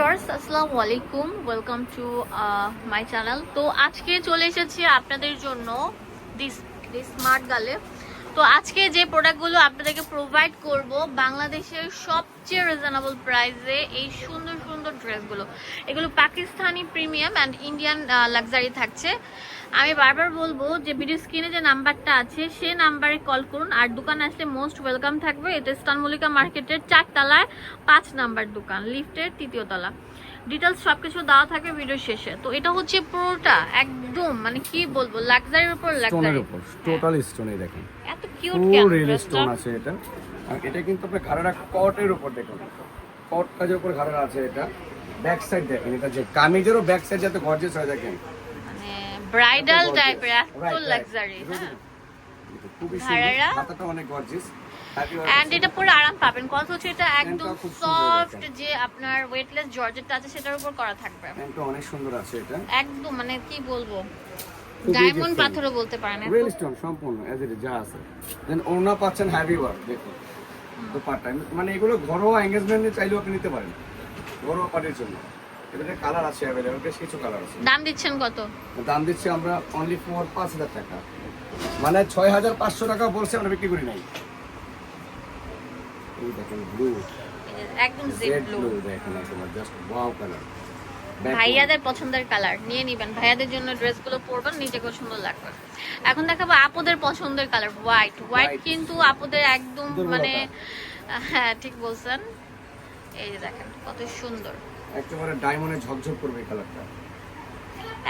Viewers আসসালামু আলাইকুম welcome to my channel তো আজকে চলে এসেছি আপনাদের জন্য দিস দিস স্মার্ট গালে তো আজকে যে প্রোডাক্টগুলো আপনাদেরকে প্রোভাইড করব, বাংলাদেশের সবচেয়ে রিজনেবল প্রাইসে এই সুন্দর সুন্দর ড্রেসগুলো এগুলো Pakistani premium and Indian luxury থাকছে। আমি বারবার বলব যে ভিডিও স্ক্রিনে যে নাম্বারটা আছে সে নাম্বারে কল করুন। আর দোকান আসলে মোস্ট ওয়েলকাম থাকবে। এটা স্টান মল্লিকা মার্কেটের চারতলায় পাঁচ নাম্বার দোকান লিফটের তৃতীয় তলা। ডিটেলস সবকিছু দেওয়া থাকবে ভিডিও শেষে। তো এটা হচ্ছে পুরোটা একদম মানে কি বলব লাক্সারির উপর স্টোনের উপর টোটাল স্টোনে দেখেন। এত কিউট কেন রিয়েল স্টোন আছে এটা। আর এটা কিন্তু আপনার ঘাড়াটা কটের উপর দেখুন। কট কাজের উপর ঘাড়া আছে এটা। ব্যাক সাইড দেখেন এটা যে কামিজেরও ব্যাক সাইড যাতে গর্জিয়াস হয় দেখেন। ব্রাইডাল টাইপের এত. লাক্সারি হ্যাঁ খুবই ঘাড়ারা? সুন্দর মাথাটা অনেক গর্জিয়াস এন্ড এটা পুরো আরাম পাবেন। কথা হচ্ছে এটা একদম প্যান্টটাও খুব সুন্দর সফট যে আপনার ওয়েটলেস জর্জেটটা আছে সেটার উপর করা থাকবে। প্যান্টটা অনেক সুন্দর আছে এটা। একদম মানে কি বলব? ডায়মন্ড পাথরও বলতে পারেন রিয়েল স্টোন সম্পূর্ণ এজ ইট যা আছে। দেন পাচ্ছেন ওয়ার্ক দেখুন। মানে এগুলো ঘরোয়া এঙ্গেজমেন্টে চাইলেও আপনি নিতে পারেন। ঘরোয়া পার্টির জন্য। এটাতে কালার আছে অ্যাভেলেবল বেশ কিছু কালার আছে। দাম দিচ্ছেন কত? দাম দিচ্ছি আমরা অনলি ফর পাঁচ হাজার টাকা। মানে ছয় হাজার পাঁচশো টাকা বলছে আমরা বিক্রি করি নাই। এই দেখেন ব্লু একদম জেড জেড ব্লু ব্লু দেখেন একদম জাস্ট ওয়াও কালার ভাইয়াদের পছন্দের কালার নিয়ে নিবেন। ভাইয়াদের জন্য ড্রেসগুলো পরবেন নিজেকেও সুন্দর লাগবে। এখন দেখাবো আপুদের পছন্দের কালার হোয়াইট হোয়াইট কিন্তু আপুদের একদম মানে হ্যাঁ ঠিক বলছেন। এই যে দেখেন কত সুন্দর। একেবারে ডায়মন্ডে ঝকঝক করবে এই কালারটা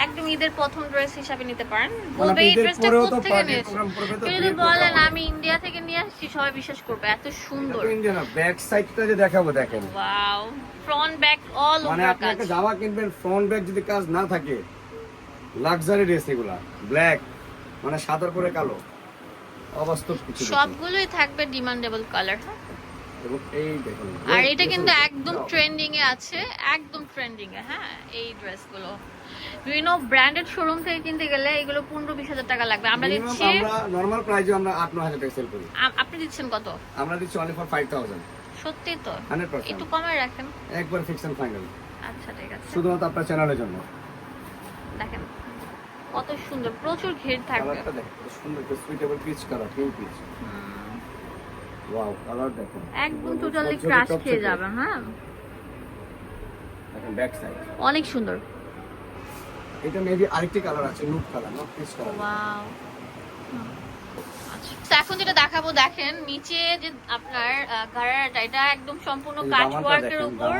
একদম ঈদের প্রথম ড্রেস হিসাবে নিতে পারেন। মানে বলবে এই ড্রেসটা পরেও তো কোথেকে party নিয়েছো program করবে তো কেউ যদি বলেন আমি ইন্ডিয়া থেকে নিয়ে আসছি সবাই বিশ্বাস করবে এত সুন্দর। ইন্ডিয়ান ব্যাক সাইডটা যে দেখাবো দেখেন। ওয়াও ফ্রন্ট ব্যাক অল মানে ওভার আপনি কাজ। একটা জামা কিনবেন ফ্রন্ট ব্যাগ যদি কাজ না থাকে লাক্সারি ড্রেস এগুলা ব্ল্যাক মানে সাদার পরে কালো অবাস্তব কিছু সবগুলোই থাকবে ডিমান্ডেবল কালার হ্যাঁ? এবং এই দেখুন আর এটা কিন্তু একদম ট্রেন্ডিং এ আছে একদম ট্রেন্ডিং এ হ্যাঁ এই ড্রেসগুলো বিভিন্ন ব্র্যান্ডেড শোরুম থেকে কিনতে গেলে এগুলো পনেরো বিশ হাজার টাকা লাগবে। আমরা দিচ্ছি আমরা নরমাল প্রাইসে আমরা আট নয় হাজার টাকা সেল করি। আপনি দিচ্ছেন কত? আমরা দিচ্ছি অনলি ফর ফাইভ থাউজেন্ড সত্যি তো? একটু কমে রাখেন। একবার ফিক্স ফাইনাল আচ্ছা ঠিক আছে। শুধুমাত্র আপনার চ্যানেলের জন্য। দেখেন কত সুন্দর প্রচুর ঘের থাকবে। সুন্দর suitable peach colour peach wow colour দেখেন একদম টোটালি ক্রাশ খেয়ে যাবেন হ্যাঁ। দেখেন ব্যাক সাইড অনেক সুন্দর। এটা মেবি আরেকটি কালার আছে not colour not peach colour wow এখন যেটা দেখাবো দেখেন নিচে যে আপনার গাড়াটা এটা একদম সম্পূর্ণ কাচ ওয়ার্কের উপর।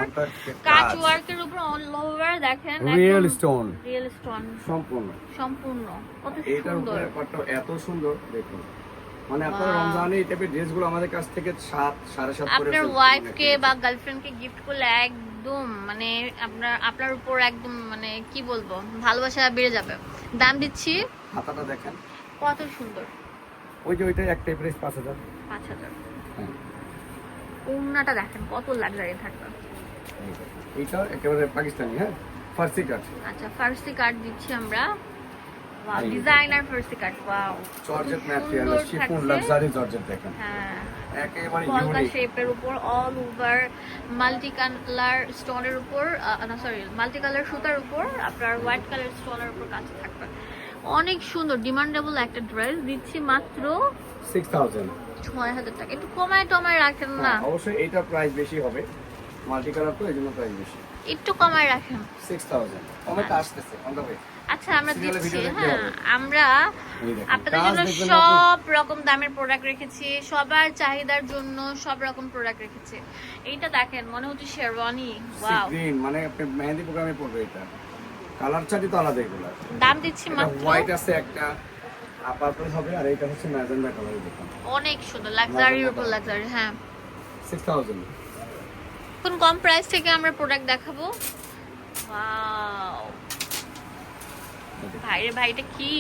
কাচ ওয়ার্কের উপর অল ওভার দেখেন রিয়েল স্টোন রিয়েল স্টোন সম্পূর্ণ। সম্পূর্ণ কত এটার সুন্দর। উপরে এত সুন্দর দেখুন। মানে আপনার রমজানে এই টাইপের ড্রেসগুলো আমাদের কাছ থেকে সাত সাড়ে সাত আপনার ওয়াইফকে। বা গার্লফ্রেন্ডকে গিফট করলে একদম মানে আপনার আপনার উপর একদম মানে কি বলব ভালোবাসা বেড়ে যাবে। দাম দিচ্ছি হাতাটা দেখেন। কত সুন্দর। ওই যে ওইটা একটা প্রাইস পাঁচ হাজার। পাঁচ হাজার। হ্যাঁ, ওড়নাটা দেখেন কত লাক্সারি থাকবে। এইটা একেবারে পাকিস্তানি হ্যাঁ? ফার্সি কাট আচ্ছা ফার্সি কার্ড দিচ্ছি আমরা। Designer Farsi card wow georgette material chiffon luxury georgette দেখেন হ্যাঁ একেবারে ইউনিক শেপের উপর অল ওভার মাল্টি কালার স্টোনের উপর না সরি মাল্টি কালার সুতার উপর আপনার হোয়াইট কালার স্টোনের উপর কাজ থাকবে। অনেক সুন্দর ডিমান্ডেবল একটা ড্রেস দিচ্ছি মাত্র সিক্স থাউজেন্ড ছয় হাজার টাকা। একটু কমায় টমায় রাখেন না। অবশ্যই এইটা প্রাইস বেশি হবে। মাল্টি কালার তো এই জন্য প্রাইস বেশি। একটু কমায় রাখেন। সিক্স থাউজেন্ড কমেটা আসতেছে অন দ্য ওয়ে আচ্ছা আমরা দিচ্ছি হ্যাঁ আমরা আপনাদের জন্য সব রকম দামের প্রোডাক্ট রেখেছি সবার চাহিদার জন্য সব রকম প্রোডাক্ট রেখেছি। এইটা দেখেন মনে হচ্ছে শেরওয়ানি ওয়াও। গ্রিন মানে আপনি মেহেন্দি প্রোগ্রামে পড়বে এটা। কালার চার্টই তো আলাদা এগুলো। দাম দিচ্ছি মাত্র হোয়াইট আছে একটা পার্পল হবে আর এটা হচ্ছে ম্যাজেন্ডা কালার দেখুন। অনেক সুন্দর Lavender উপর লাক্সারি হ্যাঁ। সিক্স থাউজেন্ড এখন কম প্রাইস থেকে আমরা প্রোডাক্ট দেখাবো? ওয়াও ভাইরে ভাইটা কি?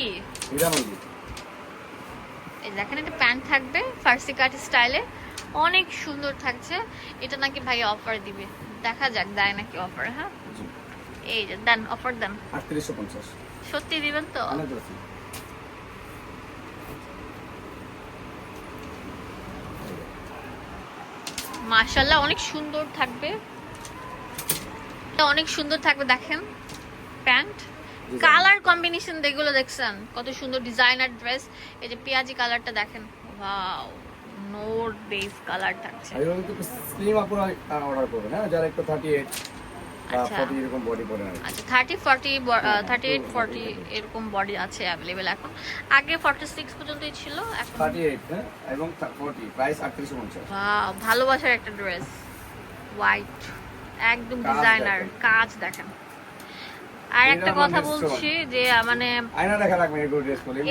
এই দেখেন একটা প্যান্ট থাকবে ফার্সি কাট স্টাইলে। অনেক সুন্দর থাকছে। এটা নাকি ভাই অফার দিবে। দেখা যাক দেয় নাকি অফার হ্যাঁ? এই যে দেন অফার দেন। সত্যি দিবেন তো? মাশাল্লাহ অনেক সুন্দর থাকবে। অনেক সুন্দর থাকবে দেখেন। প্যান্ট. কালার কম্বিনেশন যেগুলো দেখছেন কত সুন্দর ডিজাইনার ড্রেস এই যে পেঁয়াজি কালারটা দেখেন। ওয়াও নোট বেস কালার থাকছে। আর কিন্তু স্লিম আপুরা অর্ডার করবেন হ্যাঁ যারা একটু থার্টি এইট বা আচ্ছা। ফর্টি এরকম বডি আচ্ছা হ্যাঁ, থার্টি এইট তো ফর্টি 48 এরকম বডি আছে এখন। আগে ফর্টি সিক্স পর্যন্তই ছিল এখন হ্যাঁ? এবং প্রাইস ভালোবাসার একটা ড্রেস হোয়াইট একদম ডিজাইনার কাজ দেখেন। আর একটা কথা বলছি যে মানে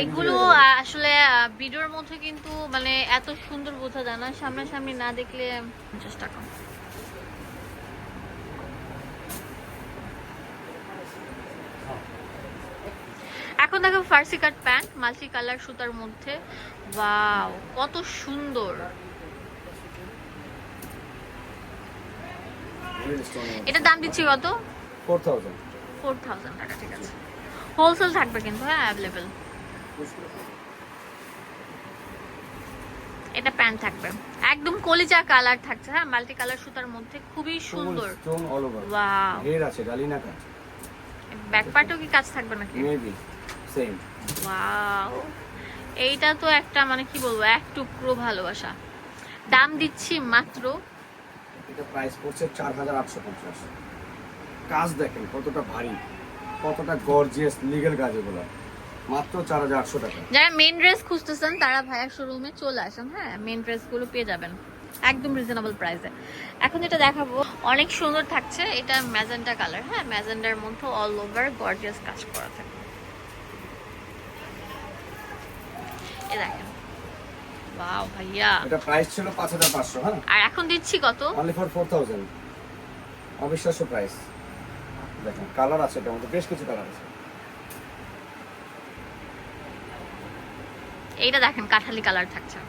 এগুলো আসলে ভিডিওর মধ্যে কিন্তু মানে এত সুন্দর বোঝা যায় না। সামনাসামনি না দেখলে চেষ্টা কর। এখন দেখো Farsi cut pant multi colour সুতার মধ্যে। ওয়াও কত সুন্দর। এটার দাম দিচ্ছি কত? ফোর থাউজেন্ড ফোর থাউজেন্ড টাকা ঠিক আছে। হোলসেল থাকবে কিন্তু হ্যাঁ অ্যাভেলেবেল এটা প্যান্ট থাকবে। একদম কলিজা কালার থাকছে হ্যাঁ মাল্টি কালার সুতার মধ্যে খুবই সুন্দর। Stone all over wow head আছে গালিনা কাজ। ব্যাক পার্টেও কি কাজ থাকবে নাকি? মেবি সেম ওয়াও এইটা তো একটা মানে কি বলব এক টুকরো ভালোবাসা। দাম দিচ্ছি মাত্র এটা প্রাইস পড়ছে চার হাজার আটশো পঞ্চাশ। কাজ দেখেন কতটা ভারী কতটা গর্জিয়াস লিগেল কাজ এগুলো মাত্র চার হাজার আটশো টাকা। যারা মেন ড্রেস খুঁজতেছেন তারা ভাইয়া শোরুমে চলে আসেন হ্যাঁ? মেন ড্রেসগুলো পেয়ে যাবেন একদম রিজনেবল প্রাইসে এখন যেটা দেখাবো অনেক সুন্দর থাকছে এটা ম্যাজেন্টা কালার হ্যাঁ? ম্যাজেন্ডার মধ্যে অল ওভার গর্জিয়াস কাজ করা থাকে। এ দেখেন। বাও ভাইয়া। এটা প্রাইস ছিল পাঁচ হাজার পাঁচশো হ্যাঁ? আর এখন দিচ্ছি কত? অনলি ফর অবিশ্বাস্য প্রাইস দেখেন কালার আছে এটার মধ্যে বেশ কিছু কালার আছে। এইটা দেখেন কাঠালি কালার থাকছে।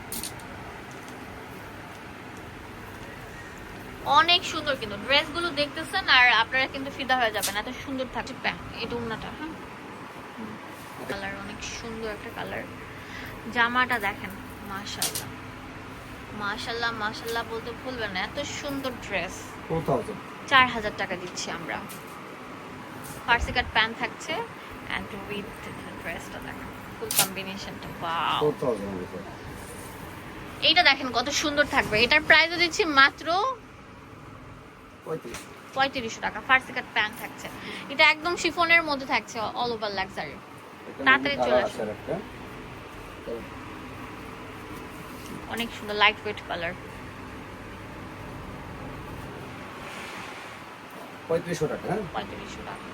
অনেক সুন্দর কিন্তু ড্রেসগুলো দেখতেছেন আর আপনারা কিন্তু ফিদা হয়ে যাবেন এত সুন্দর থাকছে এটা উন্নাটা হ্যাঁ। কালার অনেক সুন্দর একটা কালার। জামাটা দেখেন মাশাল্লাহ মাশাল্লাহ মাশাল্লাহ বলতে ভুলবেন না এত সুন্দর ড্রেস। ফোর থাউজেন্ড চার হাজার টাকা দিচ্ছি আমরা। ফার্সি কাট প্যান্ট থাকছে অ্যান্ড উইথ ড্রেসটা দেখেন ফুল কম্বিনেশনটা ওয়াও এইটা দেখেন কত সুন্দর থাকবে। এটার প্রাইসও দিচ্ছি মাত্র পঁয়ত্রিশশো টাকা। ফার্সি কাট প্যান্ট থাকছে। এটা একদম শিফনের মধ্যে থাকছে অল ওভার লাক্সারি তাড়াতাড়ি চলে আসুন। অনেক সুন্দর লাইট ওয়েট কালার পঁয়ত্রিশশো টাকা হ্যাঁ? পঁয়ত্রিশশো টাকা।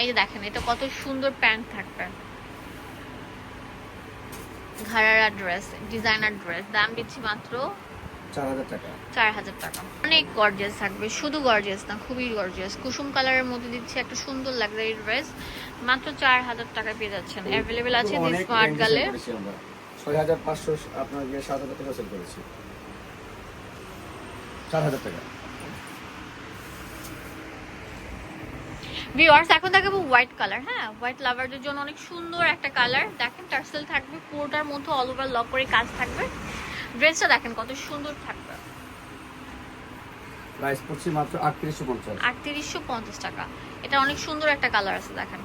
এই যে দেখেন এটা কত সুন্দর প্যান্ট থাকবে ঘাড়ারা ড্রেস ডিজাইনার ড্রেস দাম দিচ্ছি মাত্র চার হাজার টাকা। অনেক গর্জিয়াস থাকবে শুধু গর্জিয়াস না খুবই গর্জিয়াস কুসুম কালারের মধ্যে দিচ্ছে একটা সুন্দর লাক্সারি ড্রেস মাত্র চার হাজার টাকা পেয়ে যাচ্ছেন। অ্যাভেলেবেল আছে স্মার্ট গালে। ছয় হাজার পাঁচশো আপনার সাত হাজার টাকা সেল করেছি। চার হাজার টাকা। ভিউয়ার্স এখন দেখাবো হোয়াইট কালার হ্যাঁ? হোয়াইট লাভারদের জন্য অনেক সুন্দর একটা কালার দেখেন টার্সেল থাকবে পুরোটার মধ্যে অল ওভার লক করে কাজ থাকবে। ড্রেসটা দেখেন কত সুন্দর থাকবে। প্রাইস পড়ছি মাত্র আটত্রিশশো পঞ্চাশ। আটত্রিশশো পঞ্চাশ টাকা। এটা অনেক সুন্দর একটা কালার আছে দেখেন।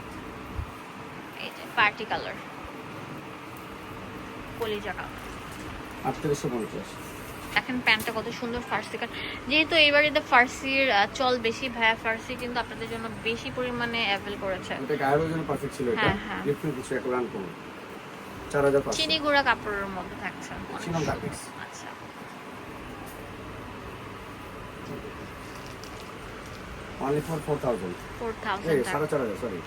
এই যে পার্টি কালার কলিজা কালার আটত্রিশশো পঞ্চাশ। দেখেন প্যান্টটা কত সুন্দর ফার্সি কাট যেহেতু এবারে ফার্সির চল বেশি ভায়া ফার্সি কিন্তু আপনাদের জন্য বেশি পরিমাণে অ্যাভেল করেছে। এটা গায়ের জন্য পারফেক্ট ছিল এটা। হ্যাঁ, হ্যাঁ। লিফটিং কিছু একটা রান করুন। চার হাজার পাঁচশো। চিনি গুঁড়া কাপড়ের মধ্যে থাকছে চিনন। আচ্ছা। Only for four thousand four এই থাউজেন্ড সাড়ে চার হাজার সরি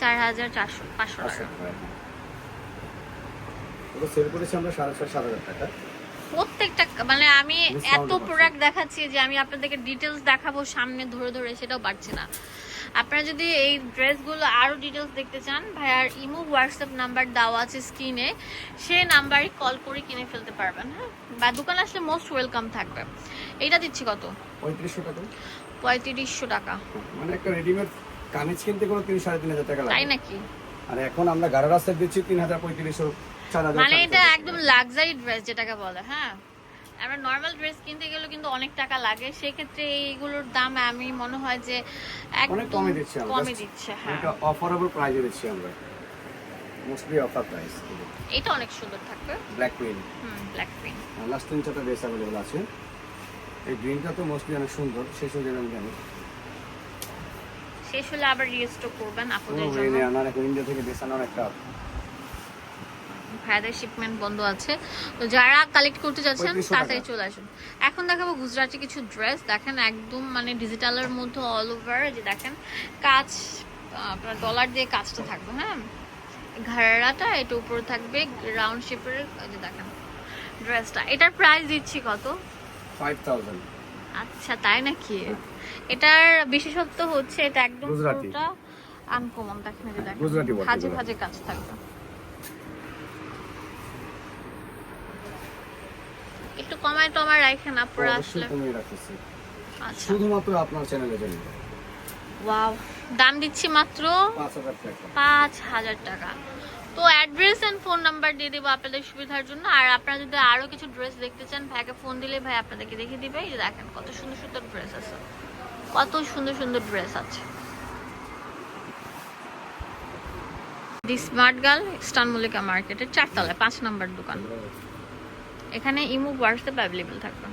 চার হাজার চারশো পাঁচশো আটশো টাকা। টাকা ওটা সেল করেছি আমরা সাড়ে ছয় সাত হাজার টাকা। প্রত্যেকটা মানে আমি এত প্রোডাক্ট দেখাচ্ছি যে আমি আপনাদেরকে ডিটেলস দেখাবো সামনে ধরে ধরে সেটাও পারছি না। আপনারা যদি এই ড্রেসগুলো আরও ডিটেলস দেখতে চান ভাইয়ার ইমো হোয়াটসঅ্যাপ নাম্বার দেওয়া আছে স্ক্রিনে সে নাম্বারে কল করে কিনে ফেলতে পারবেন হ্যাঁ? বা দোকানে আসলে মোস্ট ওয়েলকাম থাকবে। এইটা দিচ্ছি কত? পঁয়ত্রিশশো টাকা। পঁয়ত্রিশশো টাকা। মানে একটা রেডিমেড কামিজ কিনতে কোনো তিন সাড়ে তিন হাজার টাকা তাই নাকি? আর এখন আমরা গাড়া রাস্তায় দিচ্ছি তিন হাজার পঁয়ত্রিশশো। মানে এটা একদম লাক্সারি ড্রেস যেটাকে বলে হ্যাঁ? আমরা নর্মাল ড্রেস কিনতে গেলে কিন্তু অনেক টাকা লাগে। সেক্ষেত্রে এইগুলোর দাম আমি মনে হয় যে অনেক কমে দিচ্ছি কমে দিচ্ছে হ্যাঁ। এটা অফারেবল প্রাইসে দিচ্ছি আমরা। মোস্টলি অফার প্রাইস এটা অনেক সুন্দর থাকবে। Black queen hmm black pink last তিন চারটা ড্রেস অ্যাভেলেবল আছে। এই গ্রিনটা তো মোস্টলি অনেক সুন্দর। শেষ হয়ে যাবে আমি শেষ হলে আবার রিস্টক করবেন আপনাদের জন্য। আমার এখন ইন্ডিয়া থেকে ড্রেস আনার একটা ভাইদের শিপমেন্ট বন্ধ আছে। তো যারা কালেক্ট করতে যাচ্ছেন তাড়াতাড়ি চলে আসুন। এখন দেখাবো গুজরাটি কিছু ড্রেস দেখেন একদম মানে ডিজিটালের মধ্যে অল ওভার যে দেখেন কাজ আপনার ডলার দিয়ে কাজটা থাকবে হ্যাঁ? ঘাড়াটা এটা উপরে থাকবে রাউন্ড শেপের যে দেখেন ড্রেসটা এটার প্রাইস দিচ্ছি কত? ফাইভ থাউজেন্ড আচ্ছা তাই নাকি? এটার বিশেষত্ব হচ্ছে এটা একদম। পুরোটা আনকমন দেখেন যে দেখেন ভাজে ভাজে কাজ থাকবে। একটু কমায় টমায় রাখেন আপনারা আসলে। আচ্ছা। শুধুমাত্র আপনার চ্যানেলের জন্য। ওয়াও দাম দিচ্ছি মাত্র পাঁচ হাজার টাকা। তো অ্যাড্রেস এন্ড ফোন নাম্বার দিয়ে দেবো আপনাদের সুবিধার জন্য। আর আপনারা যদি আরও কিছু ড্রেস দেখতে চান ভাইকে ফোন দিলে ভাই আপনাদেরকে দেখিয়ে দিবে। এই দেখেন কত সুন্দর সুন্দর ড্রেস আছে। কত সুন্দর সুন্দর ড্রেস আছে। দি স্মার্ট গার্ল স্টান মল্লিকা মার্কেটের চারতলায় পাঁচ নাম্বার দোকান। এখানে ইমো হোয়াটসঅ্যাপ অ্যাভেলেবেল থাকবে।